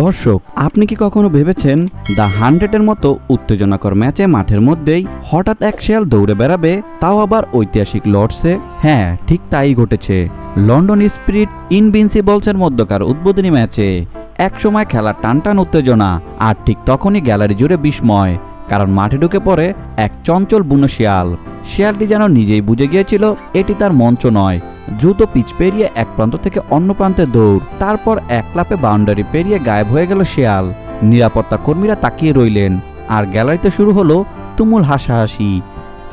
দর্শক, আপনি কি কখনো ভেবেছেন দ্য হান্ড্রেডের মতো উত্তেজনাকর ম্যাচে মাঠের মধ্যেই হঠাৎ এক শেয়াল দৌড়ে বেড়াবে, তাও আবার ঐতিহাসিক লর্ডসে? হ্যাঁ ঠিক তাই ঘটেছে। লন্ডন স্পিরিট ইনভিনসিবলসের মধ্যকার উদ্বোধনী ম্যাচে একসময় খেলার টানটান উত্তেজনা, আর ঠিক তখনই গ্যালারি জুড়ে বিস্ময়, কারণ মাঠে ঢুকে পড়ে এক চঞ্চল বুনো শিয়াল। শিয়ালটি যেন নিজেই বুঝে গিয়েছিল, এটি তার মঞ্চ নয় দ্রুত পিচ পেরিয়ে এক প্রান্ত থেকে অন্য প্রান্তে দৌড়। তারপর এক লাপে বাউন্ডারি পেরিয়ে গায়েব হয়ে গেল শিয়াল। নিরাপত্তা কর্মীরা তাকিয়ে রইলেন। আর গ্যালারিতে শুরু হলো তুমুল হাসাহাসি।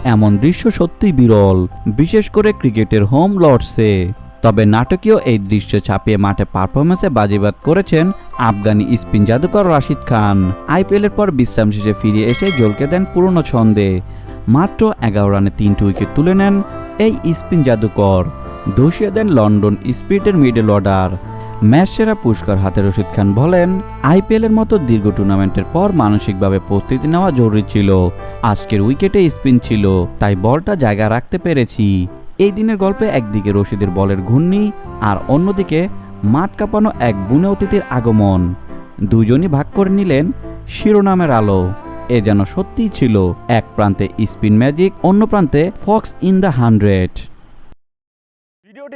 এমন দৃশ্য সত্যিই বিরল, বিশেষ করে ক্রিকেটের হোম লর্ডসে। তবে নাটকীয় এই দৃশ্য ছাপিয়ে মাঠে পারফরমেন্সে বাজিবাদ করেছেন আফগানি স্পিন জাদুকর রাশিদ খান। আইপিএলের পর বিশ্রাম শেষে ফিরে এসে জ্বলকে দেন পুরনো ছন্দে। মাত্র এগারো রানে তিনটি উইকেট তুলে নেন এই স্পিন জাদুকর। ধসিয়ে দেন লন্ডন স্পিরিটের মিডল অর্ডার। ম্যাচ সেরা পুরস্কার হাতে রশিদ খান বলেন আইপিএলের মতো দীর্ঘ টুর্নামেন্টের পর মানসিকভাবে প্রস্তুতি নেওয়া জরুরি ছিল। আজকের উইকেটে স্পিন ছিল, তাই বলটা জায়গা রাখতে পেরেছি। এই দিনের গল্পে একদিকে রশিদের বলের ঘূর্ণি, আর অন্যদিকে মাঠ কাঁপানো এক বুনে অতিথির আগমন। দুজনই ভাগ করে নিলেন শিরোনামের আলো। এ যেন সত্যিই ছিল, এক প্রান্তে স্পিন ম্যাজিক, অন্য প্রান্তে ফক্স ইন দ্য হান্ড্রেড।